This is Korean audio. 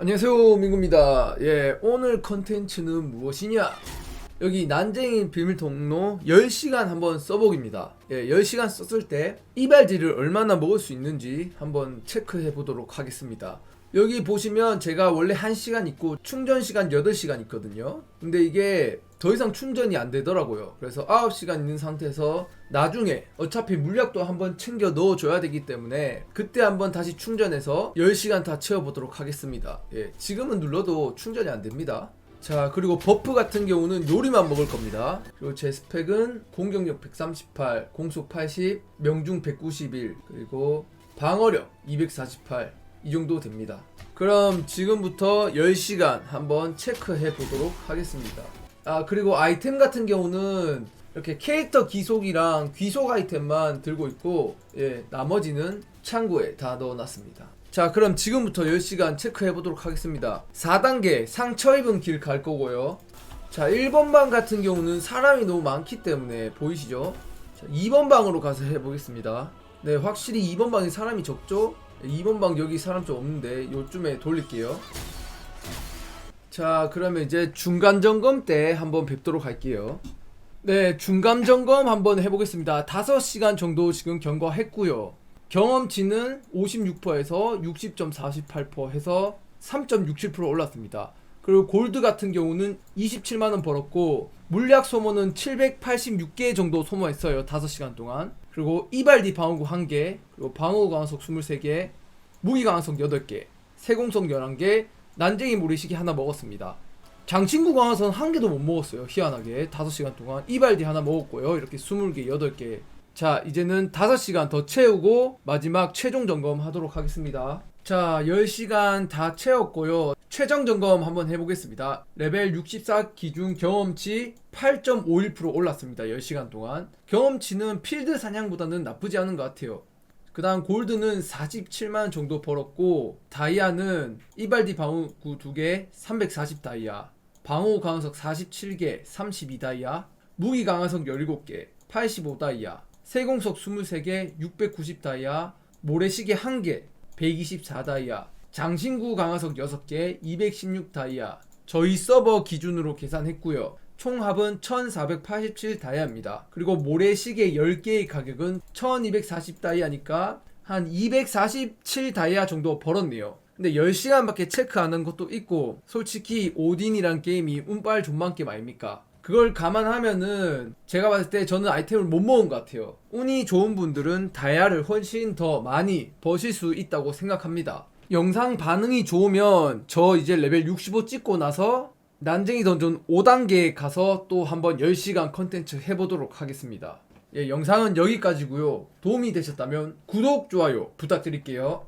안녕하세요 민구입니다. 예 오늘 컨텐츠는 무엇이냐 여기 난쟁이 비밀 통로 10시간 한번 써보기입니다. 예 10시간 썼을 때 이발지를 얼마나 먹을 수 있는지 한번 체크해 보도록 하겠습니다. 여기 보시면 제가 원래 1시간 있고 충전 시간 8시간 있거든요. 근데 이게 더 이상 충전이 안 되더라고요. 그래서 9시간 있는 상태에서 나중에 어차피 물약도 한번 챙겨 넣어줘야 되기 때문에 그때 한번 다시 충전해서 10시간 다 채워보도록 하겠습니다. 예, 지금은 눌러도 충전이 안 됩니다 자 그리고 버프 같은 경우는 요리만 먹을 겁니다. 그리고 제 스펙은 공격력 138 공속 80 명중 191 그리고 방어력 248 이 정도 됩니다. 그럼 지금부터 10시간 한번 체크해 보도록 하겠습니다. 아 그리고 아이템 같은 경우는 이렇게 캐릭터 기속이랑 귀속 아이템만 들고 있고 예 나머지는 창고에 다 넣어놨습니다 자 그럼 지금부터 10시간 체크해 보도록 하겠습니다. 4단계 상처 입은 길 갈 거고요. 자 1번 방 같은 경우는 사람이 너무 많기 때문에 보이시죠? 자 2번 방으로 가서 해보겠습니다. 네 확실히 2번 방에 사람이 적죠? 2번 방 여기 사람 좀 없는데 요쯤에 돌릴게요. 자 그러면 이제 중간 점검 때 한번 뵙도록 할게요. 네 중간 점검 한번 해보겠습니다. 5시간 정도 지금 경과했고요 경험치는 56%에서 60.48% 해서 3.67% 올랐습니다. 그리고 골드 같은 경우는 27만원 벌었고 물약 소모는 786개 정도 소모했어요 5시간 동안. 그리고 이발디 방어구 1개 그리고 방어구 강화석 23개 무기 강화석 8개 세공석 11개 난쟁이 모래시계 하나 먹었습니다. 장친구 강화선 한 개도 못 먹었어요 희한하게. 5시간 동안 이발디 하나 먹었고요 이렇게 20개 8개 자 이제는 5시간 더 채우고 마지막 최종 점검 하도록 하겠습니다. 자 10시간 다 채웠고요. 최종 점검 한번 해보겠습니다. 레벨 64 기준 경험치 8.51% 올랐습니다. 10시간 동안. 경험치는 필드 사냥보다는 나쁘지 않은 것 같아요. 그 다음 골드는 47만 정도 벌었고 다이아는 이발디 방어구 2개 340 다이아. 방어 강화석 47개 32 다이아. 무기 강화석 17개 85 다이아 세공석 23개 690 다이아 모래시계 1개 124 다이아 장신구 강화석 6개 216 다이아 저희 서버 기준으로 계산했고요 총합은 1487 다이아입니다. 그리고 모래시계 10개의 가격은 1240 다이아니까 한 247 다이아 정도 벌었네요. 근데 10시간밖에 체크 안한 것도 있고 솔직히 오딘이란 게임이 운빨 존만 게임 아닙니까? 그걸 감안하면은 제가 봤을 때 저는 아이템을 못 먹은 것 같아요. 운이 좋은 분들은 다이아를 훨씬 더 많이 버실 수 있다고 생각합니다. 영상 반응이 좋으면 저 이제 레벨 65 찍고 나서 난쟁이 던전 5단계에 가서 또 한번 10시간 컨텐츠 해보도록 하겠습니다. 예, 영상은 여기까지고요. 도움이 되셨다면 구독, 좋아요 부탁드릴게요.